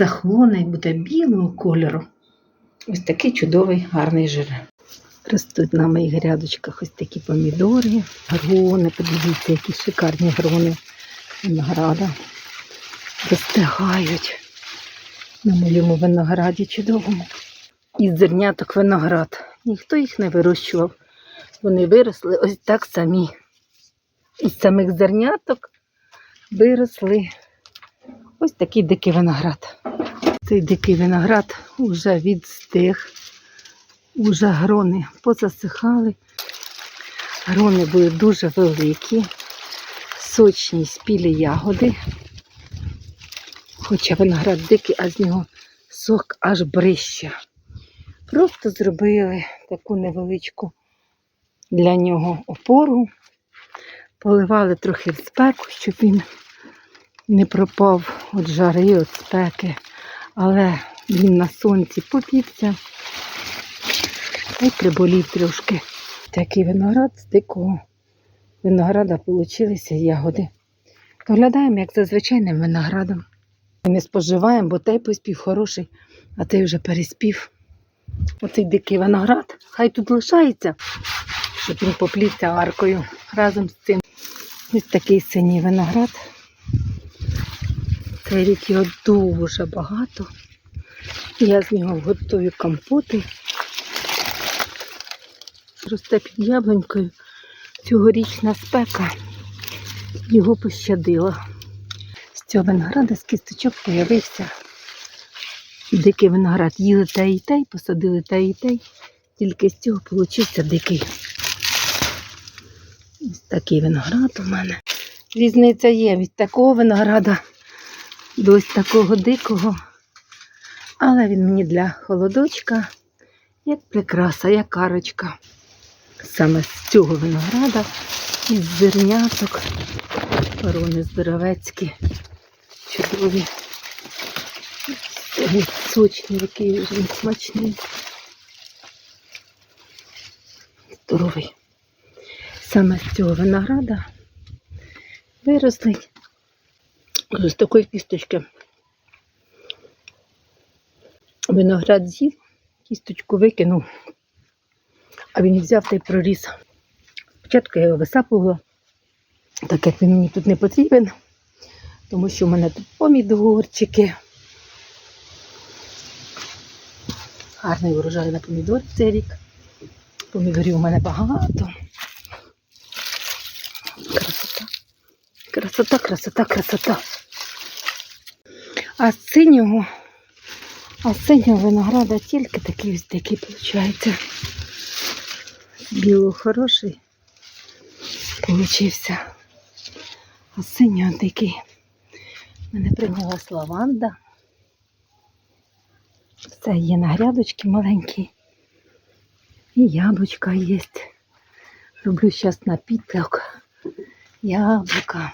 він і буде білого кольору. Ось такий чудовий гарний жир. Ростуть на моїх грядочках ось такі помідори, грони. Подивіться, які шикарні грони винограда. Достигають на моєму винограді чудовому. Із зерняток виноград. Ніхто їх не вирощував. Вони виросли ось так самі. Із самих зерняток виросли ось такий дикий виноград. Цей дикий виноград вже відстиг, уже грони позасихали. Грони були дуже великі, сочні спілі ягоди. Хоча виноград дикий, а з нього сок аж брища. Просто зробили таку невеличку для нього опору, поливали трохи в спеку, щоб він не пропав від жари, від спеки, але він на сонці попівся й приболів трошки. Такий виноград з дикого винограда получилися ягоди. Доглядаємо, як за звичайним виноградом. Не споживаємо, бо той поспів хороший, а той вже переспів. Оцей дикий виноград, хай тут лишається, щоб він поплівся аркою разом з цим. Ось такий синій виноград. Цей його дуже багато. Я з нього готую компоти. Росте під яблунькою. Цьогорічна спека його пощадила. З цього винограда з кісточок появився дикий виноград. Їли те і те, посадили те і те. Тільки з цього получився дикий. Ось такий виноград у мене. Різниця є від такого винограда до ось такого дикого. Але він мені для холодочка, як прикраса, як карочка. Саме з цього винограда, із зерняток. Ворони здоровецькі, чудові. Сочний, який він смачний. Здоровий. Саме з цього винограда виросли з такої кісточки. Виноград з'їв, кісточку викинув, а він взяв та й проріс. Спочатку я його висапувала, так як він мені тут не потрібен, тому що в мене тут помідорчики. Гарний урожай на помідор цей рік. Помідорів у мене багато. Красота. Красота, красота, красота. А з синього, а з синього винограда тільки такий ось такий виходить. Біло хороший получився. А з синього такий. Мене прийнялась лаванда. Все є на грядочки маленькі. І яблучка є. Роблю зараз напіток. Яблука.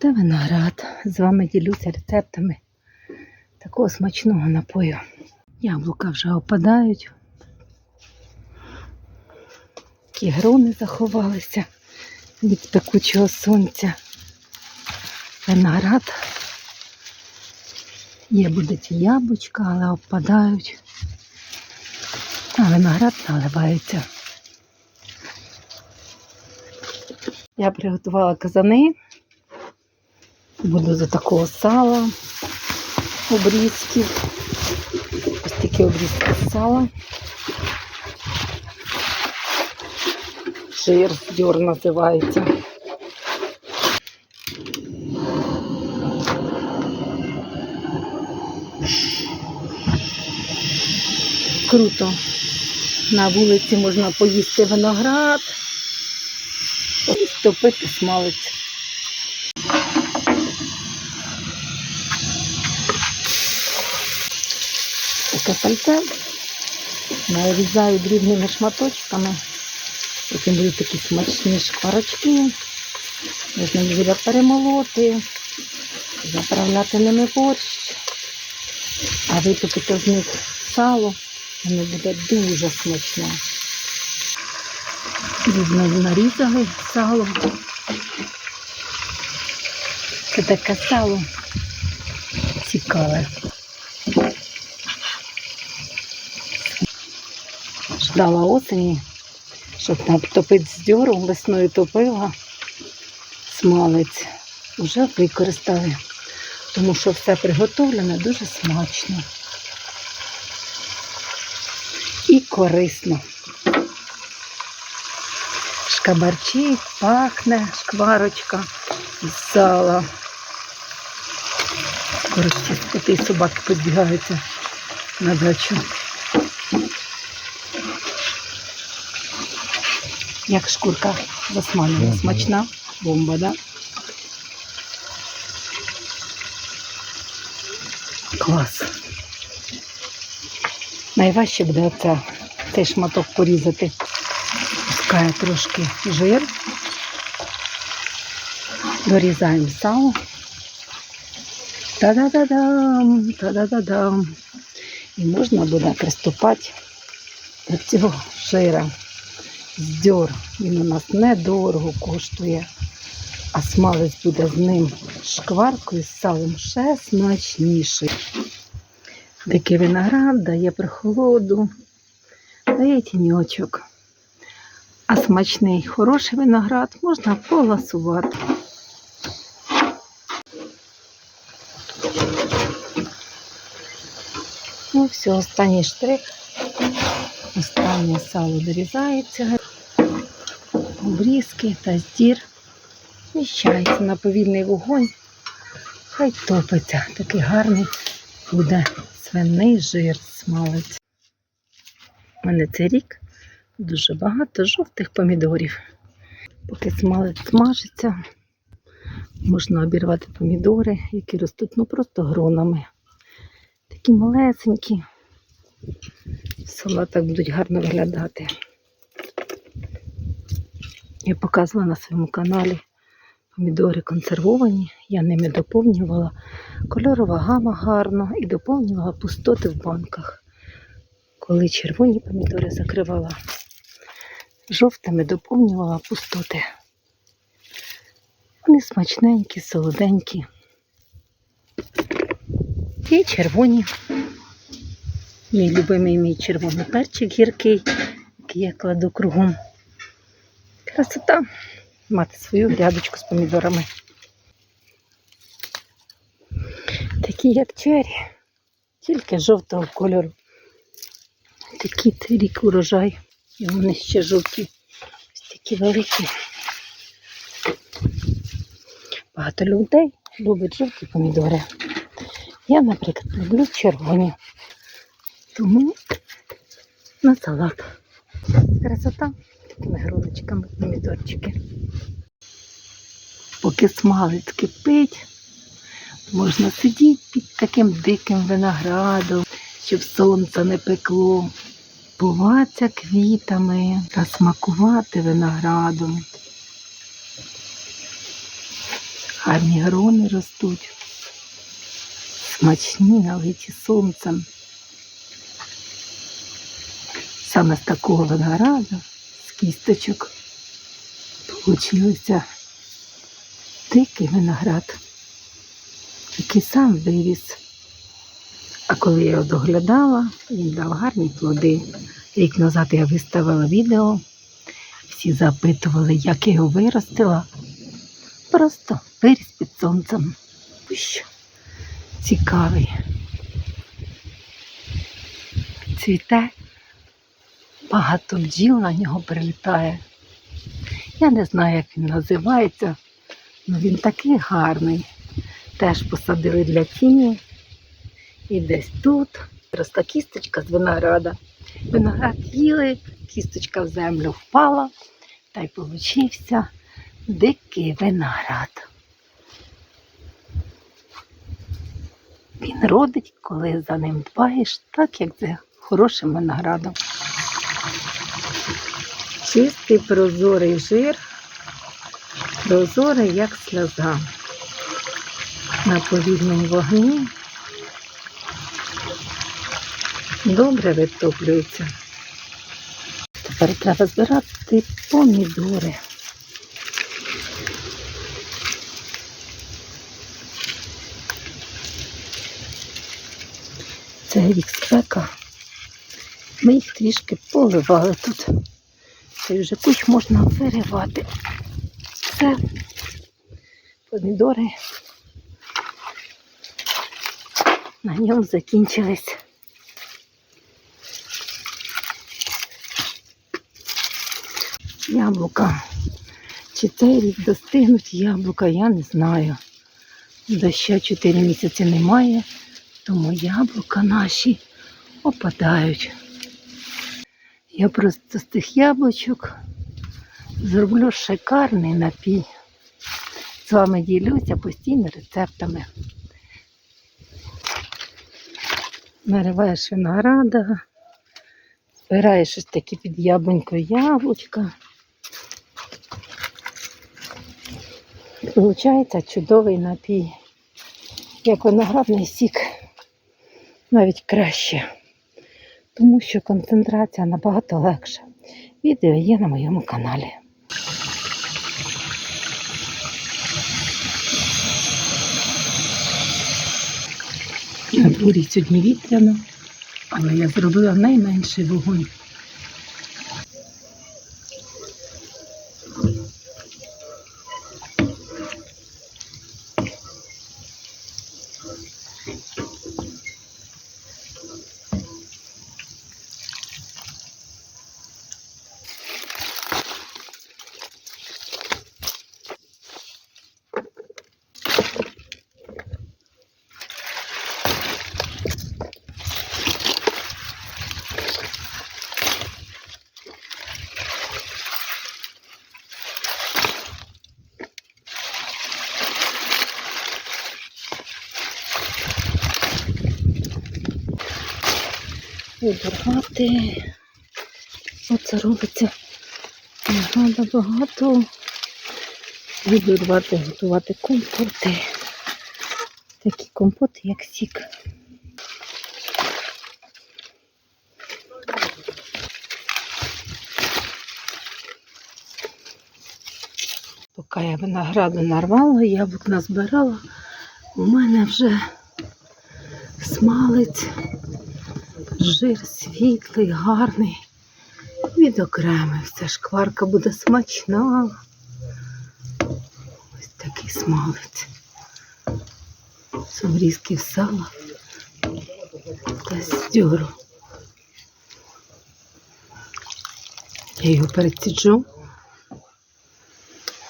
Та виноград. З вами ділюся рецептами такого смачного напою. Яблука вже опадають. Ті грони заховалися від пекучого сонця. Виноград. Є будуть яблучка, але опадають. А виноград наливається. Я приготувала казани. Буду за такого сала, обрізків. Ось такі обрізки сала. Жир, дьор називається. Круто. На вулиці можна поїсти виноград, стопити смалець. Таке пальце нарізаю дрібними шматочками. Потім будуть такі смачні шкварочки. Можна їх перемолоти, заправляти ними борщ, а витопити з них сало. Воно буде дуже смачне. Дрібно нарізали сало. Це таке сало цікаве. Ждала осені, щоб натопити з дьору, весною топила смалець. Вже використали, тому що все приготовлене дуже смачно і корисно. Шкабарчить, пахне шкварочка з сала. Коротше, коти і собаки підбігаються на дачу. Як шкурка засмалена, смачна бомба, да? Клас. Найважче буде оце, цей шматок порізати. Пускає трошки жир. Дорізаємо сало. Та-да-да-дам, та-да-да-дам. І можна буде приступати до цього жира. Здьор. Він у нас недорого коштує, а смалець буде з ним шкваркою з салом ще смачніший. Дикий виноград дає прохолоду, дає тіньочок. А смачний хороший виноград можна поласувати. Ну, все, останній штрих. Останнє сало дорізається, обрізки та здір. Вміщається на повільний вогонь. Хай топиться. Такий гарний буде свиний жир смалець. У мене цей рік дуже багато жовтих помідорів. Поки смалець смажиться, можна обірвати помідори, які ростуть ну просто гронами. Такі малесенькі. Салатах будуть гарно виглядати. Я показувала на своєму каналі помідори консервовані. Я ними доповнювала кольорова гама гарно і доповнювала пустоти в банках. Коли червоні помідори закривала, жовтими доповнювала пустоти. Вони смачненькі, солоденькі. І червоні. Мій любимий мій червоний перчик гіркий, який я кладу кругом. Красота мати свою грядочку з помідорами. Такі, як чері, тільки жовтого кольору. Такий рік урожай. І вони ще жовті. Ось такі великі. Багато людей любить жовті помідори. Я, наприклад, люблю червоні. Тому на салат. Красота такими грудочками помідорчики. Поки смалець кипить, можна сидіти під таким диким виноградом, щоб сонце не пекло, пуватися квітами та смакувати виноградом. Гарні грони ростуть, смачні, налиті сонцем. Саме з такого винограду, кісточок, получився дикий виноград, який сам виріс. А коли я його доглядала, він дав гарні плоди. Рік назад я виставила відео, всі запитували, як я його виростила. Просто виріс під сонцем. Ущ, Цікавий. Цвіте, багато бджіл на нього прилітає. Я не знаю, як він називається, але він такий гарний. Теж посадили для тіні. І десь тут росла кісточка з винограда. Виноград їли, кісточка в землю впала, та й получився дикий виноград. Він родить, коли за ним дбаєш, так як за хорошим виноградом. Чистий прозорий жир, прозорий, як сльоза. На повільному вогні добре витоплюється. Тепер треба збирати помідори. Це рік спека. Ми їх трішки поливали тут. Цей вже кущ можна виривати. Все. Помідори. На ньому закінчились. Яблука. Чи цей рік достигнуть яблука, я не знаю. Доща 4 місяці немає, тому яблука наші опадають. Я просто з тих яблучок зроблю шикарний напій. З вами ділюся постійно рецептами. Нариваєш винограда, збираєш ось такі під яблунькою яблучка. Получається чудовий напій. Як виноградний сік, навіть краще, тому що концентрація набагато легша. Відео є на моєму каналі. На дворі сьогодні вітряно, але я зробила найменший вогонь. Вибирати. Оце робиться. Треба багато. Буду рвати, готувати компоти. Такі компоти, як сік. Поки я винограду нарвала, яблук назбирала, у мене вже смалець, жир світлий, гарний. Відокремився. Шкварка буде смачна. Ось такий смалець. З обрізків сала та дьору. Я його переціджу.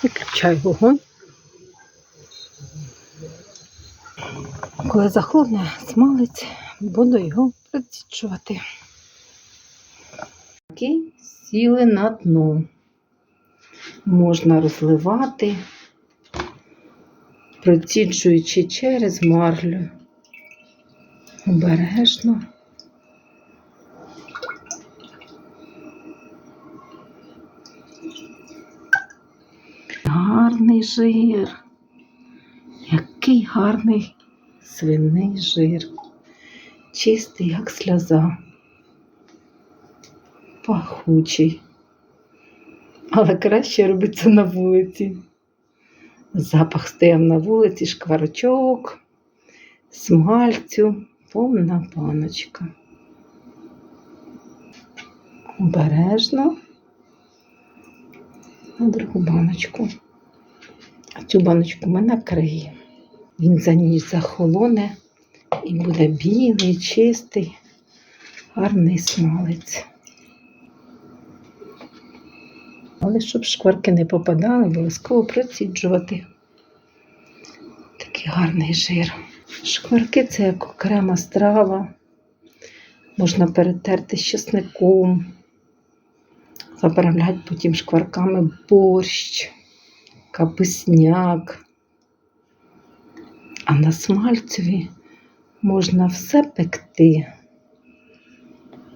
Виключаю вогонь. Коли захолодне смалець, буду його приціджувати. Такі сіли на дно. Можна розливати, проціджуючи через марлю. Обережно. Гарний жир. Який гарний свиний жир. Чистий, як сльоза. Пахучий. Але краще робиться на вулиці. Запах стояв на вулиці, шкварочок, смальцю, повна паночка. Обережно на другу баночку. А цю баночку ми накриємо. Він за ніч захолоне і буде білий, чистий, гарний смалець. Але щоб шкварки не попадали, обов'язково проціджувати. Такий гарний жир. Шкварки це як окрема страва. Можна перетерти з чесником, заправляти потім шкварками борщ, капусняк. А на смальцеві можна все пекти.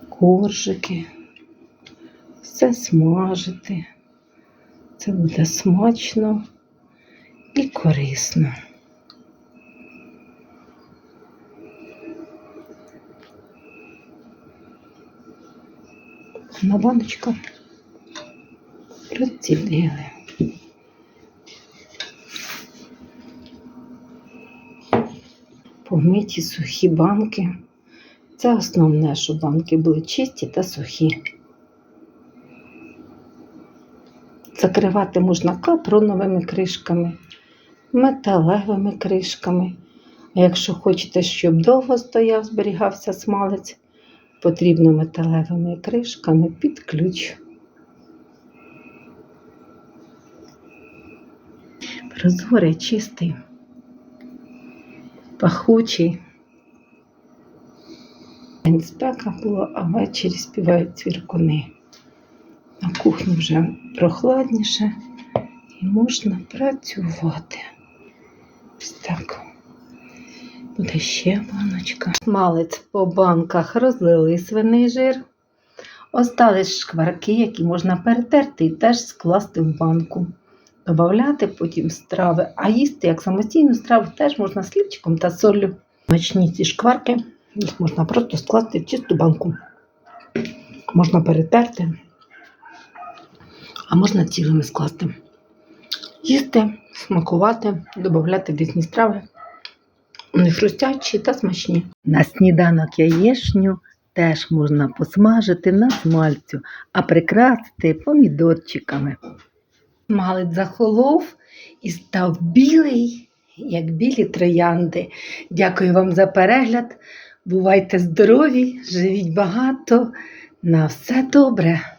Коржики, все смажити. Це буде смачно і корисно. На баночка розцідили. Помиті сухі банки Це основне, щоб банки були чисті та сухі. Закривати можна капроновими кришками, металевими кришками. А якщо хочете, щоб довго стояв, зберігався смалець, потрібно металевими кришками під ключ. Прозорий, чистий, пахучий. Спека була, а ввечері співають цвіркуни. На кухні вже прохладніше і можна працювати. Ось так. Буде ще баночка. Смалець по банках розлили свиний жир. Остались шкварки, які можна перетерти і теж скласти в банку. Добавляти потім страви, а їсти як самостійну страву теж можна з хлібчиком та солью. Смачні ці шкварки, їх можна просто скласти в чисту банку. Можна перетерти, а можна цілими скласти. Їсти, смакувати, додати різні страви. Вони хрустячі та смачні. На сніданок яєшню теж можна посмажити на смальцю, а прикрасити помідорчиками. Малець захолов і став білий, як білі троянди. Дякую вам за перегляд. Бувайте здорові, живіть багато. На все добре!